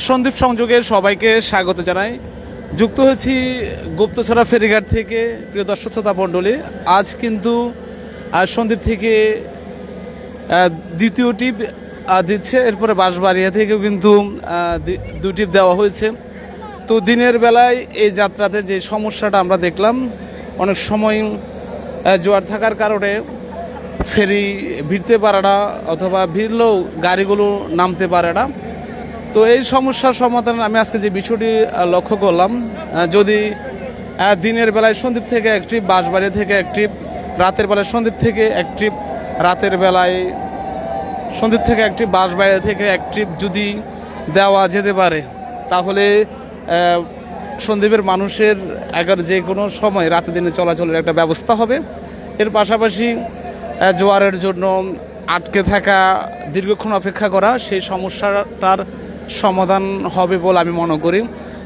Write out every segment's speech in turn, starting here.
সন্দীপ সংযোগে সবাইকে স্বাগত জানাই। যুক্ত হয়েছি গুপ্তছড়া ফেরিঘাট থেকে, প্রিয় দর্শক শ্রোতা মণ্ডলী। আজ কিন্তু সন্দীপ থেকে দ্বিতীয় টিপ দিচ্ছে। এরপরে বাঁশবাড়িয়া থেকেও কিন্তু দি- টিপ দেওয়া হয়েছে। তো দিনের বেলায় এই যাত্রাতে যে সমস্যাটা আমরা দেখলাম, অনেক সময় জোয়ার থাকার কারণে ফেরি ভিড়তে পারে না, অথবা ভিড়লেও গাড়িগুলো নামতে পারে না। তো এই সমস্যার সমাধান আমি আজকে যে বিষয়টি লক্ষ্য করলাম যদি দিনের বেলায় সন্দ্বীপ থেকে এক ট্রিপ বাঁশবাড়ি থেকে এক ট্রিপ রাতের বেলায় সন্দ্বীপ থেকে এক ট্রিপ রাতের বেলায় সন্দ্বীপ থেকে এক ট্রিপ বাঁশবাড়ি থেকে এক ট্রিপ যদি দেওয়া যেতে পারে, তাহলে সন্দ্বীপের মানুষের এগার যে কোনো সময় রাতে দিনে চলাচলের একটা ব্যবস্থা হবে। এর পাশাপাশি জোয়ারের জন্য আটকে থাকা, দীর্ঘক্ষণ অপেক্ষা করা, সেই সমস্যাটার সমাধান হবে বলে আমি মনে করি।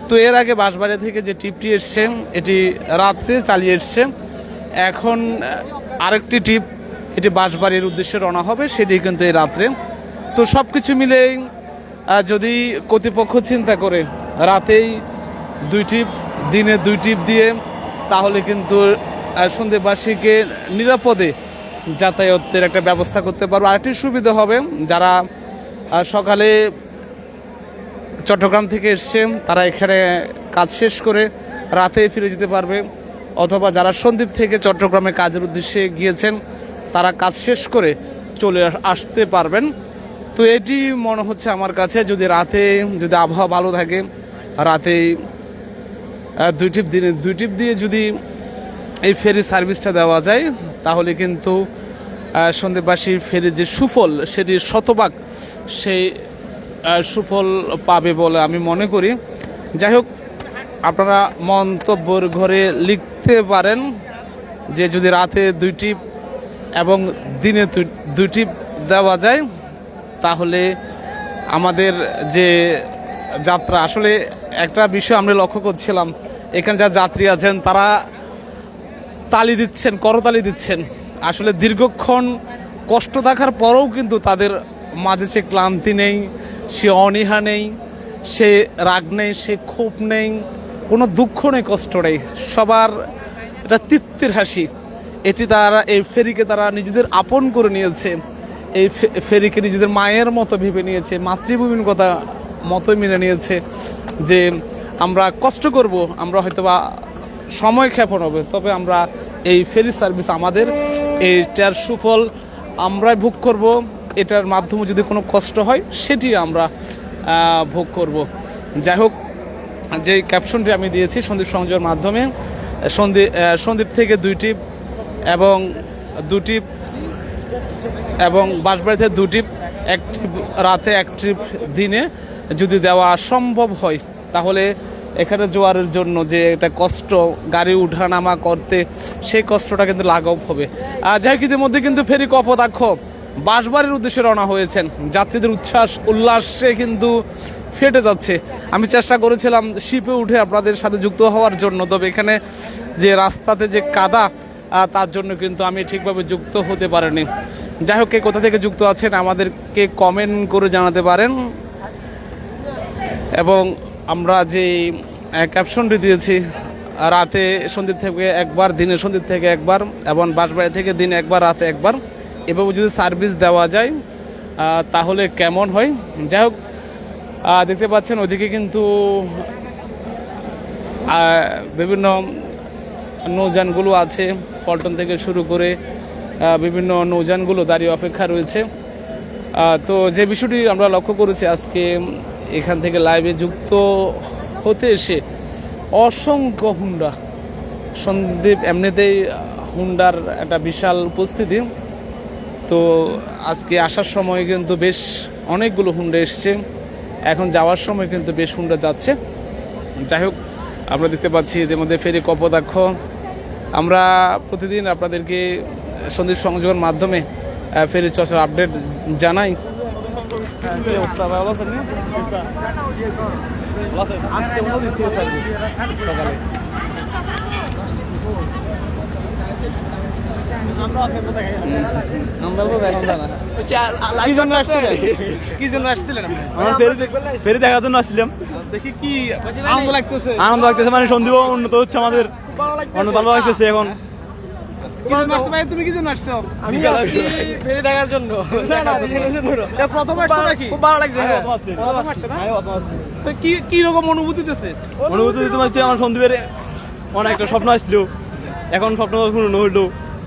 তো এর আগে বাঁশবাড়ি থেকে যে টিপটি এসছে, এটি রাত্রে চালিয়ে এসছে। এখন আরেকটি টিপ, এটি বাঁশবাড়ির উদ্দেশ্যে রওনা হবে সেটি কিন্তু এই রাত্রে। তো সব কিছু মিলেই যদি কর্তৃপক্ষ চিন্তা করে, রাতেই দুই টিপ, দিনে দুই টিপ দিয়ে, তাহলে কিন্তু সন্ধেবাসীকে নিরাপদে যাতায়াতের একটা ব্যবস্থা করতে পারব। আরেকটি সুবিধা হবে, যারা সকালে চট্টগ্রাম থেকে এসছে। তারা এখানে কাজ শেষ করে রাতে ফিরে যেতে পারবে। অথবা যারা সন্দ্বীপ থেকে চট্টগ্রামে কাজের উদ্দেশ্যে গিয়েছেন তারা কাজ শেষ করে চলে আসতে পারবেন। তো এটি মনে হচ্ছে আমার কাছে যদি রাতে যদি আবহাওয়া ভালো থাকে রাতে দুই টিপ দিনে দুই টিপ দিয়ে যদি এই ফেরি সার্ভিসটা দেওয়া যায় তাহলে কিন্তু আহ, সন্দেশবাসীর ফেরির যে সুফল সেটির শতভাগ সেই সুফল পাবে বলে আমি মনে করি। যাই হোক, আপনারা মন্তব্যর ঘরে লিখতে পারেন যে যদি রাতে দুই টিপ এবং দিনে দুই- দুই টিপ দেওয়া যায়, তাহলে আমাদের যে যাত্রা, আসলে একটা বিষয় আমরা লক্ষ্য করছিলাম, এখানে যা যাত্রী আছেন, তারা তালি দিচ্ছেন, করতালি দিচ্ছেন। আসলে দীর্ঘক্ষণ কষ্ট থাকার পরেও কিন্তু তাদের মাঝে সে ক্লান্তি নেই সে অনীহা নেই, সে রাগ নেই, সে ক্ষোভ নেই, কোনো দুঃখ নেই, কষ্ট নেই। সবার এটা তৃপ্তির হাসি। এটি তারা, এই ফেরিকে তারা নিজেদের আপন করে নিয়েছে। এই ফেরিকে নিজেদের মায়ের মতো ভেবে নিয়েছে, মাতৃভূমির কথা মতোই মেনে নিয়েছে যে আমরা কষ্ট করব, আমরা হয়তোবা সময় ক্ষেপণ হবে, তবে আমরা এই ফেরি সার্ভিস আমাদের, এইটার সুফল আমরাই ভোগ করব। এটার মাধ্যমে যদি কোনো কষ্ট হয়, সেটি আমরা ভোগ করব। যাই হোক, যে ক্যাপশনটি আমি দিয়েছি সন্দীপ সংযোগের মাধ্যমে সন্দীপ সন্দীপ থেকে দুইটি এবং দুটি, এবং বাঁশবাড়িতে দু ট্রিপ এক রাতে এক ট্রিপ দিনে যদি দেওয়া সম্ভব হয়, তাহলে এখানে জোয়ারের জন্য যে একটা কষ্ট, গাড়ি উঠানামা করতে, সেই কষ্টটা কিন্তু লাঘব হবে। আর যাই ইতিমধ্যে কিন্তু ফেরি কপোতাক্ষ বাঁশবাড়ির উদ্দেশ্যে রওনা হয়েছেন। যাত্রীদের উচ্ছ্বাস, উল্লাসে কিন্তু ফেটে যাচ্ছে। আমি চেষ্টা করেছিলাম শিপে উঠে আপনাদের সাথে যুক্ত হওয়ার জন্য, তবে এখানে যে রাস্তাতে যে কাদা তার জন্য কিন্তু আমি ঠিকভাবে যুক্ত হতে পারিনি। যাই হোক, কে কোথা থেকে যুক্ত আছেন আমাদেরকে কমেন্ট করে জানাতে পারেন। এবং আমরা যে ক্যাপশনটি দিয়েছি, রাতে সন্ধ্যে থেকে একবার, দিনে সন্ধ্যে থেকে একবার, এবং বাঁশবাড়ি থেকে দিনে একবার, রাতে একবার। এভাবে যদি সার্ভিস দেওয়া যায় তাহলে কেমন হয়? যাই হোক দেখতে পাচ্ছেন ওদিকে কিন্তু বিভিন্ন নৌযানগুলো আছে ফলটন থেকে শুরু করে বিভিন্ন নৌযানগুলো দাঁড়িয়ে অপেক্ষা রয়েছে। তো যে বিষয়টি আমরা লক্ষ্য করেছি আজকে, এখান থেকে লাইভে যুক্ত হতে এসে অসংখ্য হুন্ডা সন্দীপ, এমনিতেই হুন্ডার একটা বিশাল উপস্থিতি। তো আজকে আসার সময় কিন্তু বেশ অনেকগুলো হুন্ডা এসছে। এখন যাওয়ার সময় কিন্তু বেশ হুন্ডা যাচ্ছে। যাই হোক আমরা দেখতে পাচ্ছি এদের মধ্যে ফেরি কপদাক্ষ আমরা প্রতিদিন আপনাদেরকে সন্ধ্যের সংযোগের মাধ্যমে ফেরি চর্চার আপডেট জানাই। হ্যাঁ, আনন্দ লাগতেছে মানে সন্দীপ উন্নত হচ্ছে আমাদের ভালো লাগতেছে এখন তুমি দেখার জন্য কি কি রকম অনুভূতি দিতেছে অনুভূতি তোমার আমার সন্দীপের অনেক একটা স্বপ্ন আসছিল এখন স্বপ্ন পূর্ণ হইল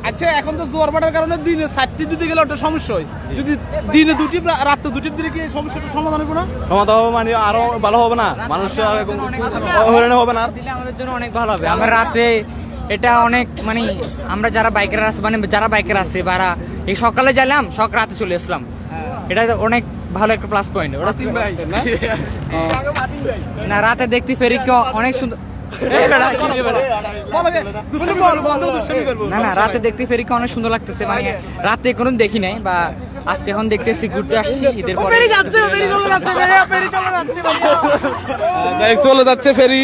আচ্ছা এখন তো জোয়ার ভাটার কারণে দিনে চারটি দিতে গেলে একটা সমস্যা হয়। যদি দিনে দুটি রাত্রে দুটির দিলে কি এই সমস্যাটা সমাধান হবে না? ক্ষমতা হবে মানে আরও ভালো হবে না? মানুষ হয়রানি হবে। না? দিলে আমাদের জন্য অনেক ভালো হবে। আমরা রাতে এটা অনেক মানে আমরা যারা বাইকের আছে মানে যারা বাইকের আছে বা এই সকালে গেলাম সক রাতে চলে আসলাম। এটা অনেক ভালো একটা প্লাস পয়েন্ট ওরা না? রাতে দেখতে ফেরি কি অনেক সুন্দর না না রাতে দেখতে ফেরি কি অনেক সুন্দর লাগতেছে মানে রাতে কোনো দেখি নাই বা আজকে এখন দেখতেছি ঘুরতে আসছি ঈদের পরে চলে যাচ্ছে ফেরি